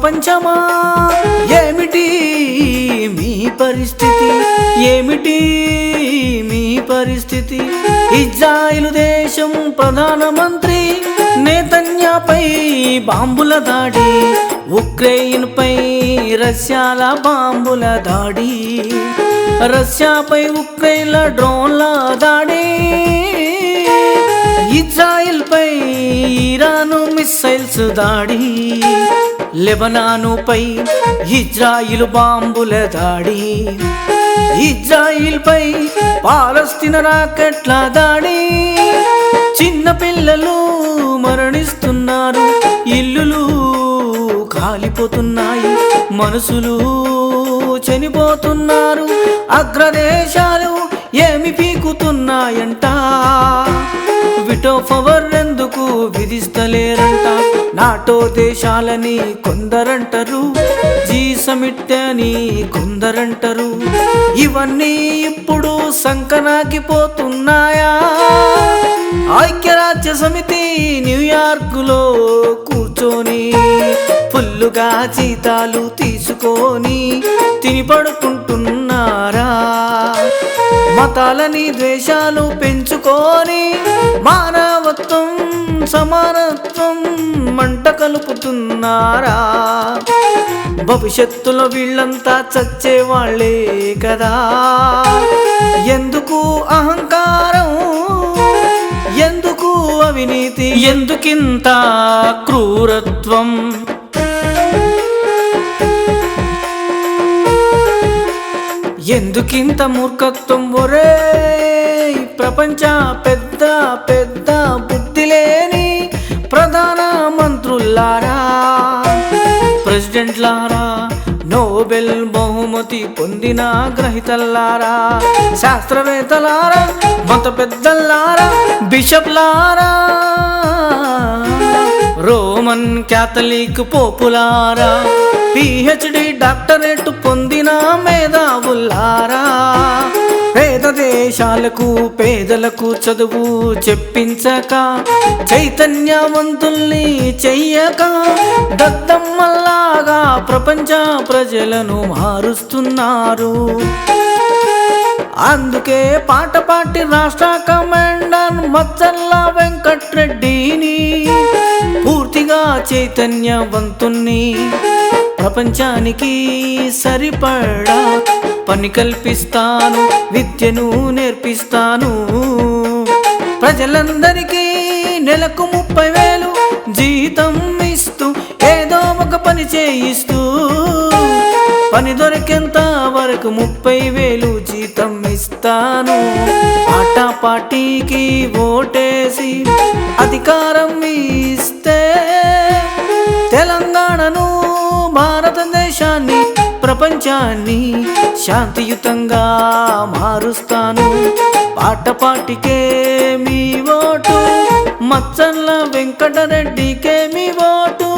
ప్రపంచమా? ఏమిటి మీ పరిస్థితి? ఏమిటి మీ పరిస్థితి? ఇజ్రాయిలు దేశం ప్రధానమంత్రి నేతన్యాపై బాంబుల దాడి ఉక్రెయిన్ పై రష్యాల బాంబుల దాడి రష్యాపై ఉక్రెయిన్ల డ్రోన్ల దాడి ఇజ్రాయిల్ పై ఇరాను మిస్సైల్స్ దాడి. లెబనాను పై ఇజ్రాయిల్ బాంబుల దాడి. ఇజ్రాయిల్ పై పాలస్తీన రాకెట్ల దాడి. చిన్న పిల్లలు మరణిస్తున్నారు ఇల్లులు కాలిపోతున్నాయి మనసులు చనిపోతున్నారు అగ్రదేశాలు ఏమి పీకుతున్నాయంట. విటోఫవ నాటో దేశాలని కొందరంటారు జీ అని కొందరంటారు. ఇవన్నీ ఇప్పుడు సంకనాకిపోతున్నాయా ఐక్యరాజ్య సమితి న్యూయార్కులో కూర్చొని ఫుల్లుగా జీతాలు తీసుకొని తిని పడుకుంటున్నారా? మతాలని ద్వేషాలు పెంచుకొని మానవత్వం సమానత్వం కలుపుతున్నారా? భవిష్యత్తులో వీళ్ళంతా చచ్చేవాళ్ళే కదా. ఎందుకు అహంకారం? ఎందుకు అవినీతి? ఎందుకింత క్రూరత్వం? ఎందుకింత మూర్ఖత్వం? ఒరే ప్రపంచ పెద్ద పెద్ద ప్రెసిడెంట్లారా నోబెల్ బహుమతి పొందిన గ్రహీతల్లారా శాస్త్రవేత్తలారా మత పెద్దల్లారా బిషప్లారా రోమన్ క్యాథలిక్ పోపులారా పిహెచ్డి డాక్టరేట్ పొందిన మేధావులారా దేశాలకు పేదలకు చదువు చెప్పించక చైతన్యవంతుల్ని చెయ్యక దద్దమ్మల్లాగా ప్రపంచ ప్రజలను మారుస్తున్నారు. అందుకే పాట పాటి రాష్ట్ర కమాండర్ మచ్చల్ల వెంకట్రెడ్డిని పూర్తిగా చైతన్యవంతుణ్ణి ప్రపంచానికి సరిపడా పని కల్పిస్తాను విద్యను నేర్పిస్తాను. ప్రజలందరికీ నెలకు ముప్పై వేలు జీతం ఇస్తూ ఏదో ఒక పని చేయిస్తూ. పని దొరికేంత వరకు ముప్పై వేలు జీతం ఇస్తాను. పాట పార్టీకి ఓటేసి అధికారం ఇస్తే తెలంగాణను ప్రపంచాన్ని శాంతియుతంగా మారుస్తాను. పాట పాటికే మీ ఓటు. మచ్చల్ల వెంకటరెడ్డికే మీ ఓటు.